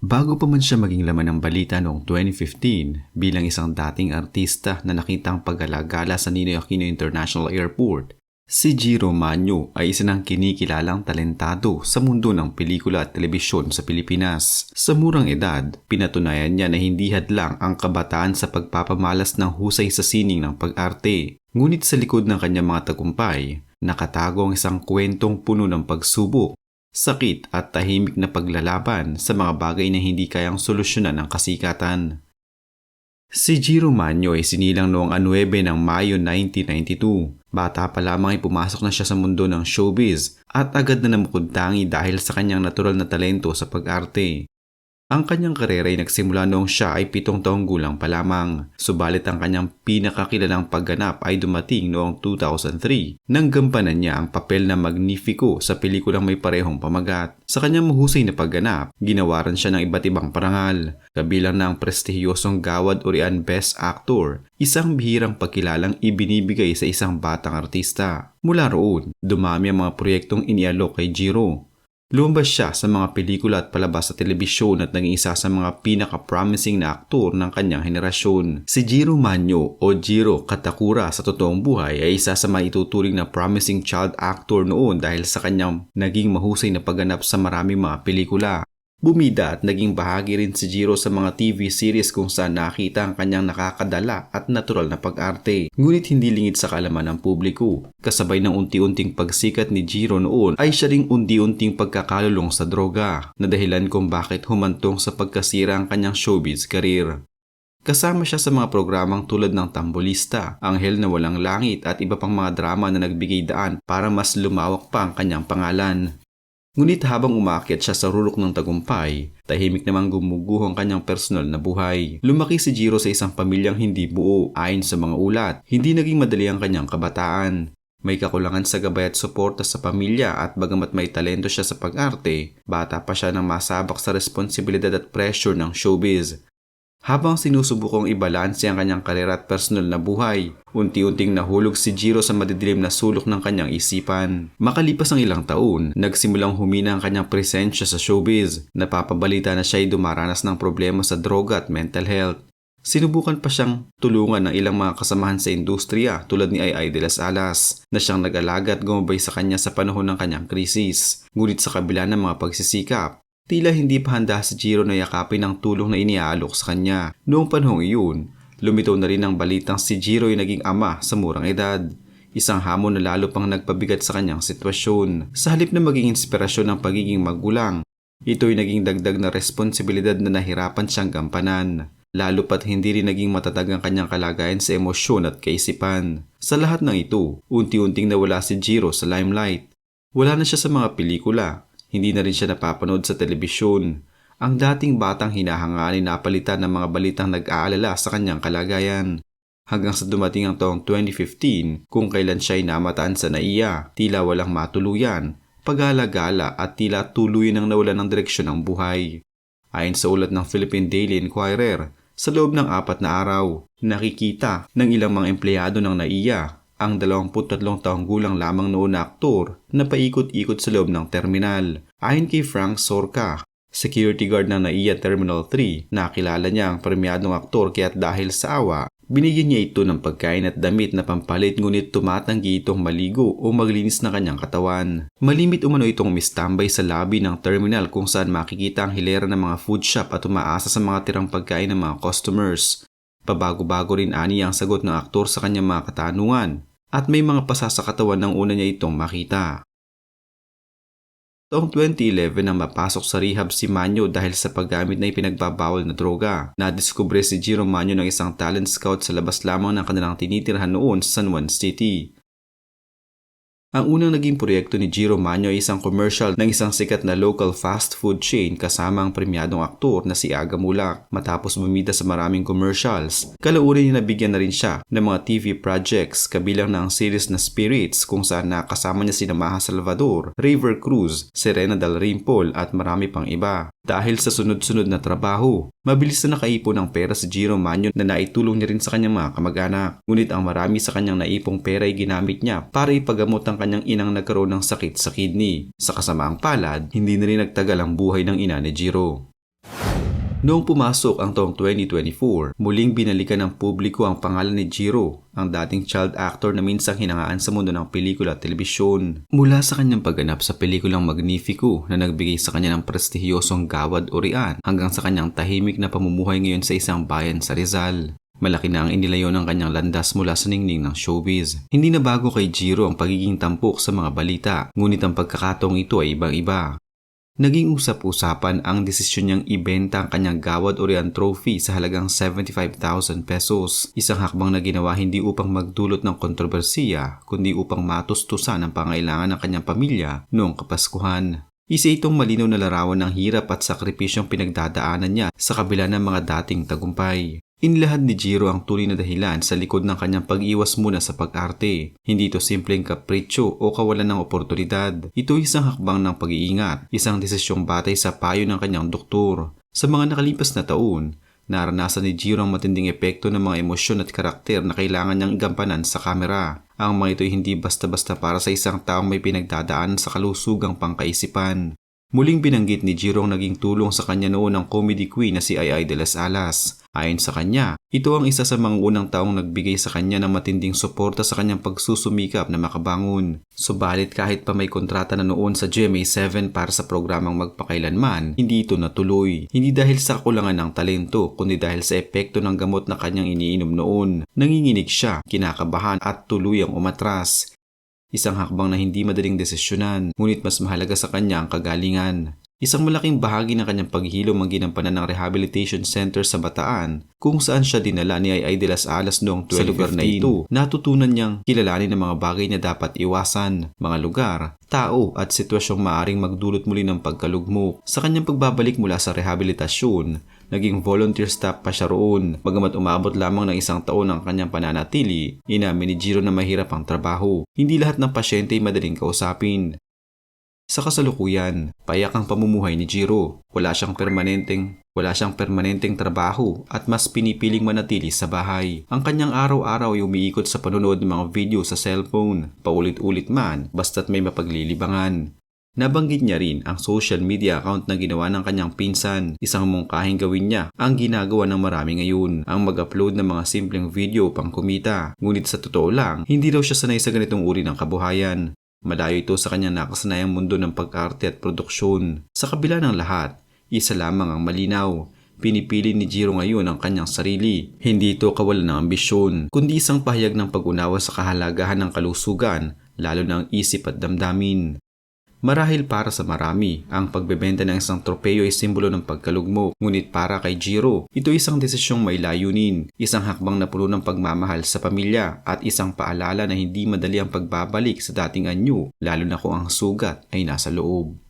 Bago pa man siya maging laman ng balita noong 2015 bilang isang dating artista na nakitang pag-alagala sa Ninoy Aquino International Airport, si Jiro Manyo ay isa ng kinikilalang talentado sa mundo ng pelikula at telebisyon sa Pilipinas. Sa murang edad, pinatunayan niya na hindi hadlang ang kabataan sa pagpapamalas ng husay sa sining ng pag-arte. Ngunit sa likod ng kanyang mga tagumpay, nakatago ang isang kwentong puno ng pagsubok sakit at tahimik na paglalaban sa mga bagay na hindi kayang solusyonan ng kasikatan. Si Jiro Manyo ay sinilang noong 9 ng Mayo 1992. Bata pa lamang ay pumasok na siya sa mundo ng showbiz at agad na namukod-tangi dahil sa kanyang natural na talento sa pag-arte. Ang kanyang karera ay nagsimula noong siya ay pitong taong gulang pa lamang. Subalit ang kanyang pinakakilalang pagganap ay dumating noong 2003 nang gampanan niya ang papel na Magnifico sa pelikulang may parehong pamagat. Sa kanyang mahusay na pagganap, ginawaran siya ng iba't ibang parangal, kabilang na ang prestihiyosong Gawad Urian Best Actor, isang bihirang pagkilalang ibinibigay sa isang batang artista. Mula roon, dumami ang mga proyektong inialok kay Jiro Lumabas siya sa mga pelikula at palabas sa telebisyon at naging isa sa mga pinaka-promising na aktor ng kanyang henerasyon. Si Jiro Manyo o Jiro Katakura sa totoong buhay ay isa sa mga ituturing na promising child actor noon dahil sa kanyang naging mahusay na pagganap sa maraming mga pelikula. Bumida at naging bahagi rin si Jiro sa mga TV series kung saan nakita ang kanyang nakakadala at natural na pag-arte. Ngunit hindi lingid sa kalaman ng publiko. Kasabay ng unti-unting pagsikat ni Jiro noon ay siya ring unti-unting pagkakalulong sa droga na dahilan kung bakit humantong sa pagkasira ang kanyang showbiz career. Kasama siya sa mga programang tulad ng Tambolista, Anghel na Walang Langit at iba pang mga drama na nagbigay daan para mas lumawak pa ang kanyang pangalan. Ngunit habang umakyat siya sa rurok ng tagumpay, tahimik namang gumuguho ang kanyang personal na buhay. Lumaki si Jiro sa isang pamilyang hindi buo ayon sa mga ulat. Hindi naging madali ang kanyang kabataan. May kakulangan sa gabay at suporta sa pamilya at bagamat may talento siya sa pag-arte, bata pa siya nang masabak sa responsibilidad at pressure ng showbiz. Habang sinusubukong ibalanse ang kanyang karera at personal na buhay, unti-unting nahulog si Jiro sa madidilim na sulok ng kanyang isipan. Makalipas ang ilang taon, nagsimulang humina ang kanyang presensya sa showbiz. Napapabalita na siya ay dumaranas ng problema sa droga at mental health. Sinubukan pa siyang tulungan ng ilang mga kasamahan sa industriya tulad ni Ay de las Alas na siyang nag-alaga at gumabay sa kanya sa panahon ng kanyang krisis. Ngunit sa kabila ng mga pagsisikap, Tila hindi pa handa si Jiro na yakapin ang tulong na iniaalok sa kanya. Noong panahong iyon, lumitaw na rin ang balitang si Jiro ay naging ama sa murang edad. Isang hamon na lalo pang nagpabigat sa kanyang sitwasyon. Sa halip na maging inspirasyon ng pagiging magulang, ito ay naging dagdag na responsibilidad na nahirapan siyang gampanan. Lalo pat hindi rin naging matatag ang kanyang kalagayan sa emosyon at kaisipan. Sa lahat ng ito, unti-unting nawala si Jiro sa limelight. Wala na siya sa mga pelikula, hindi na rin siya napapanood sa telebisyon. Ang dating batang hinahanganin napalitan ng mga balitang nag-aalala sa kanyang kalagayan. Hanggang sa dumating ang taong 2015 kung kailan siya ay namataan sa naiya, tila walang matuluyan, pag-alagala at tila tuluyan ang nawalan ng direksyon ng buhay. Ayon sa ulat ng Philippine Daily Inquirer, sa loob ng apat na araw, nakikita ng ilang mga empleyado ng naiya ang 23 taong gulang lamang noon na aktor na paikot-ikot sa loob ng terminal. Ayon kay Frank Sorka, security guard ng NAIA Terminal 3, nakilala niya ang premiadong aktor kaya't dahil sa awa, binigyan niya ito ng pagkain at damit na pampalit ngunit tumatanggi itong maligo o maglinis ng kanyang katawan. Malimit umano itong mistambay sa lobby ng terminal kung saan makikita ang hilera ng mga food shop at umaasa sa mga tirang pagkain ng mga customers. Pabago-bago rin ani ang sagot ng aktor sa kanyang mga katanungan at may mga pasa sa una niya itong makita. Taong 2011 nang mapasok sa rehab si Manyo dahil sa paggamit na ipinagbabawal na droga. Nadiskubre si Jiro Manyo ng isang talent scout sa labas lamang ng kanilang tinitirhan noon sa San Juan City. Ang unang naging proyekto ni Jiro Manyo ay isang commercial ng isang sikat na local fast food chain kasama ang premyadong aktor na si Aga Mulak. Matapos bumida sa maraming commercials, kalaunan niya nabigyan na rin siya ng mga TV projects kabilang na ang series na Spirits kung saan nakasama niya si Maha Salvador, River Cruz, Serena Del Rimpol at marami pang iba. Dahil sa sunod-sunod na trabaho, mabilis na nakaipon ng pera si Jiro Manyo na naitulong niya rin sa kanyang mga kamag-anak. Ngunit ang marami sa kanyang naipong pera ay ginamit niya para ipagamot ang kanyang inang nagkaroon ng sakit sa kidney. Sa kasamaang palad, hindi na rin nagtagal ang buhay ng ina ni Jiro. Noong pumasok ang taong 2024, muling binalikan ng publiko ang pangalan ni Jiro, ang dating child actor na minsang hinangaan sa mundo ng pelikula at telebisyon. Mula sa kanyang pagganap sa pelikulang Magnifico na nagbigay sa kanya ng prestihiyosong gawad o rian hanggang sa kanyang tahimik na pamumuhay ngayon sa isang bayan sa Rizal. Malaki na ang inilayo ng kanyang landas mula sa ningning ng showbiz. Hindi na bago kay Jiro ang pagiging tampok sa mga balita, ngunit ang pagkakataong ito ay ibang-iba. Naging usap-usapan ang desisyon niyang ibenta ang kanyang Gawad Orion Trophy sa halagang 75,000 pesos. Isang hakbang na ginawa hindi upang magdulot ng kontrobersiya, kundi upang matustusan ang pangailangan ng kanyang pamilya noong Kapaskuhan. Isa itong malinaw na larawan ng hirap at sakripisyong pinagdadaanan niya sa kabila ng mga dating tagumpay. Inilahad ni Jiro ang tunay na dahilan sa likod ng kanyang pag-iwas muna sa pag-arte. Hindi ito simpleng kapritsyo o kawalan ng oportunidad. Ito isang hakbang ng pag-iingat, isang desisyong batay sa payo ng kanyang doktor. Sa mga nakalipas na taon, naranasan ni Jiro ang matinding epekto ng mga emosyon at karakter na kailangan niyang igampanan sa kamera. Ang mga ito hindi basta-basta para sa isang taong may pinagdadaan sa kalusugang pangkaisipan. Muling binanggit ni Jiro ang naging tulong sa kanya noon ng comedy queen na si Ay de las Alas. Ayon sa kanya, ito ang isa sa mga unang taong nagbigay sa kanya ng matinding suporta sa kanyang pagsusumikap na makabangon. Subalit kahit pa may kontrata na noon sa GMA7 para sa programang magpakailanman, hindi ito natuloy. Hindi dahil sa kakulangan ng talento, kundi dahil sa epekto ng gamot na kanyang iniinom noon. Nanginginig siya, kinakabahan at tuluyang umatras. Isang hakbang na hindi madaling desisyonan, ngunit mas mahalaga sa kanya ang kagalingan. Isang malaking bahagi ng kanyang paghilom ang ginampanan ng Rehabilitation Center sa Bataan kung saan siya dinala ni Ay de las Alas noong 2015. Sa lugar na ito, natutunan niyang kilalanin ang mga bagay na dapat iwasan, mga lugar, tao at sitwasyong maaring magdulot muli ng pagkalugmok. Sa kanyang pagbabalik mula sa rehabilitasyon, naging volunteer staff pa siya roon. Bagamat umabot lamang ng isang taon ang kanyang pananatili, inamin ni Jiro na mahirap ang trabaho. Hindi lahat ng pasyente ay madaling kausapin. Sa kasalukuyan, payak ang pamumuhay ni Jiro. Wala siyang permanenteng wala siyang permanenteng trabaho at mas pinipiling manatili sa bahay. Ang kanyang araw-araw ay umiikot sa panonood ng mga video sa cellphone, paulit-ulit man, basta't may mapaglilibangan. Nabanggit niya rin ang social media account na ginawa ng kanyang pinsan. Isang mungkahing gawin niya ang ginagawa ng marami ngayon, ang mag-upload ng mga simpleng video pang kumita. Ngunit sa totoo lang, hindi daw siya sanay sa ganitong uri ng kabuhayan. Malayo ito sa kanyang nakasanayang mundo ng pag-arte at produksyon. Sa kabila ng lahat, isa lamang ang malinaw. Pinipili ni Jiro ngayon ang kanyang sarili. Hindi ito kawalan ng ambisyon, kundi isang pahayag ng pag-unawa sa kahalagahan ng kalusugan, lalo ng isip at damdamin. Marahil para sa marami, ang pagbebenta ng isang tropeyo ay simbolo ng pagkalugmok. Ngunit para kay Jiro, ito isang desisyong may layunin, isang hakbang na puno ng pagmamahal sa pamilya at isang paalala na hindi madali ang pagbabalik sa dating anyo, lalo na kung ang sugat ay nasa loob.